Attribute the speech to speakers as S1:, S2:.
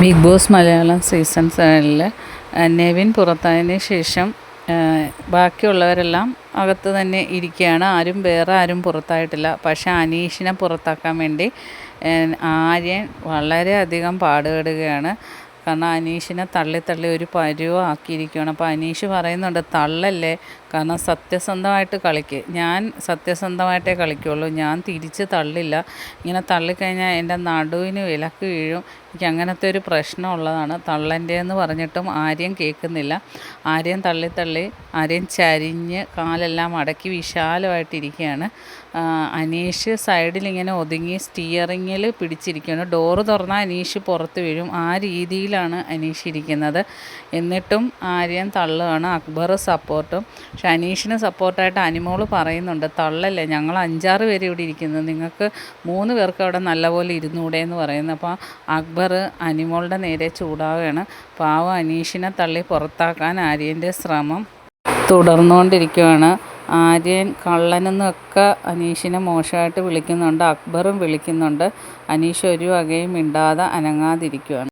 S1: Big boss Malayalam season സെവനിൽ നെവിൻ പുറത്തായതിന് ശേഷം ബാക്കിയുള്ളവരെല്ലാം അകത്ത് തന്നെ ഇരിക്കുകയാണ്. ആരും വേറെ ആരും പുറത്തായിട്ടില്ല. പക്ഷേ അനീഷിനെ പുറത്താക്കാൻ വേണ്ടി ആര്യൻ വളരെയധികം പാടുപെടുകയാണ്. കാരണം അനീഷിനെ തള്ളി തള്ളി ഒരു പരുവാക്കിയിരിക്കുകയാണ് അപ്പോൾ അനീഷ് പറയുന്നുണ്ട് തള്ളല്ലേ കാരണം സത്യസന്ധമായിട്ട് കളിക്ക്. ഞാൻ സത്യസന്ധമായിട്ടേ കളിക്കുള്ളൂ. ഞാൻ തിരിച്ച് തള്ളില്ല. ഇങ്ങനെ തള്ളിക്കഴിഞ്ഞാൽ എന്റെ നടുവിന് വിലക്ക് വീഴും. എനിക്ക് അങ്ങനത്തെ ഒരു പ്രശ്നം ഉള്ളതാണ്. തള്ളന്റെ പറഞ്ഞിട്ടും ആരെയും കേൾക്കുന്നില്ല. ആരെയും തള്ളി തള്ളി ആരെയും ചരിഞ്ഞ് കാലെല്ലാം അടക്കി വിശാലമായിട്ടിരിക്കുകയാണ്. അനീഷ് സൈഡിൽ ഇങ്ങനെ ഒതുങ്ങി സ്റ്റിയറിങ്ങിൽ പിടിച്ചിരിക്കുകയാണ്. ഡോറ് തുറന്നാൽ അനീഷ് പുറത്ത് വീഴും. ആ രീതിയിലാണ് അനീഷ് ഇരിക്കുന്നത്. എന്നിട്ടും ആര്യൻ തള്ളുകയാണ് അക്ബർ സപ്പോർട്ടും. പക്ഷെ അനീഷിന് സപ്പോർട്ടായിട്ട് അനിമോൾ പറയുന്നുണ്ട് തള്ളല്ലേ ഞങ്ങൾ അഞ്ചാറ് പേര് ഇവിടെ ഇരിക്കുന്നത്. നിങ്ങൾക്ക് മൂന്ന് പേർക്ക് അവിടെ നല്ലപോലെ ഇരുന്നൂടെ എന്ന് പറയുന്നു. അപ്പോൾ അക്ബർ അനിമോളുടെ നേരെ ചൂടാവുകയാണ്. പാവം അനീഷിനെ തള്ളി പുറത്താക്കാൻ ആര്യന്റെ ശ്രമം തുടർന്നുകൊണ്ടിരിക്കുകയാണ്. ആര്യൻ കള്ളനെന്നൊക്കെ അനീഷിനെ മോശമായിട്ട് വിളിക്കുന്നുണ്ട്. അക്ബറും വിളിക്കുന്നുണ്ട്. അനീഷ് ഒരു വകയും മിണ്ടാതെ അനങ്ങാതിരിക്കുകയാണ്.